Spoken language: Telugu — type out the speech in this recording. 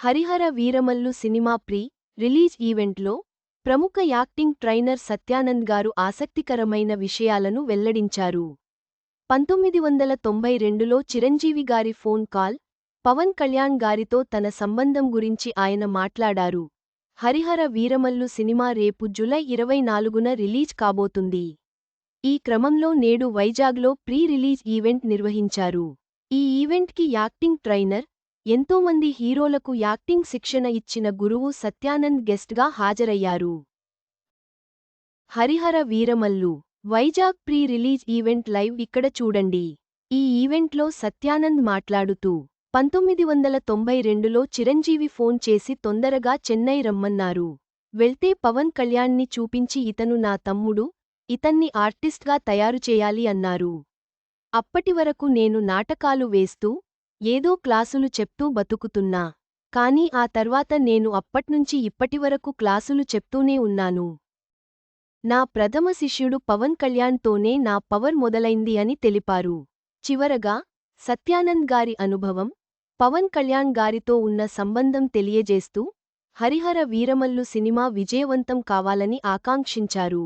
Harihara Veeramallu cinema pre release ఈవెంట్లో ప్రముఖ యాక్టింగ్ ట్రైనర్ సత్యానంద్ గారు ఆసక్తికరమైన విషయాలను వెల్లడించారు. పంతొమ్మిది వందల తొంభై రెండులో చిరంజీవి గారి ఫోన్ కాల్ పవన్ కళ్యాణ్ గారితో తన సంబంధం గురించి ఆయన మాట్లాడారు. హరిహర వీరమల్లు సినిమా రేపు జులై ఇరవై నాలుగున రిలీజ్ కాబోతుంది. ఈ క్రమంలో నేడు వైజాగ్లో ప్రీ రిలీజ్ ఈవెంట్ నిర్వహించారు. ఈ ఈవెంట్కి యాక్టింగ్ ట్రైనర్ ఎంతోమంది హీరోలకు యాక్టింగ్ శిక్షణ ఇచ్చిన గురువు సత్యానంద్ గెస్ట్గా హాజరయ్యారు. Harihara Veeramallu Vizag pre release event live ఇక్కడ చూడండి. ఈ ఈవెంట్లో సత్యానంద్ మాట్లాడుతూ పంతొమ్మిది వందల తొంభై రెండులో చిరంజీవి ఫోన్ చేసి తొందరగా చెన్నై రమ్మన్నారు. వెళ్తే పవన్ కళ్యాణ్ని చూపించి ఇతను నా తమ్ముడు ఇతన్ని ఆర్టిస్ట్గా తయారు చేయాలి అన్నారు. అప్పటివరకు నేను నాటకాలు వేస్తూ ఏదో క్లాసులు చెప్తూ బతుకుతున్నా. కానీ ఆ తర్వాత నేను అప్పట్నుంచి ఇప్పటివరకు క్లాసులు చెప్తూనే ఉన్నాను. నా ప్రథమ శిష్యుడు పవన్ కళ్యాణ్తోనే నా పవర్ మొదలైంది అని తెలిపారు. చివరగా సత్యానంద్ గారి అనుభవం పవన్ కళ్యాణ్ గారితో ఉన్న సంబంధం తెలియజేస్తూ హరిహర వీరమల్లు సినిమా విజయవంతం కావాలని ఆకాంక్షించారు.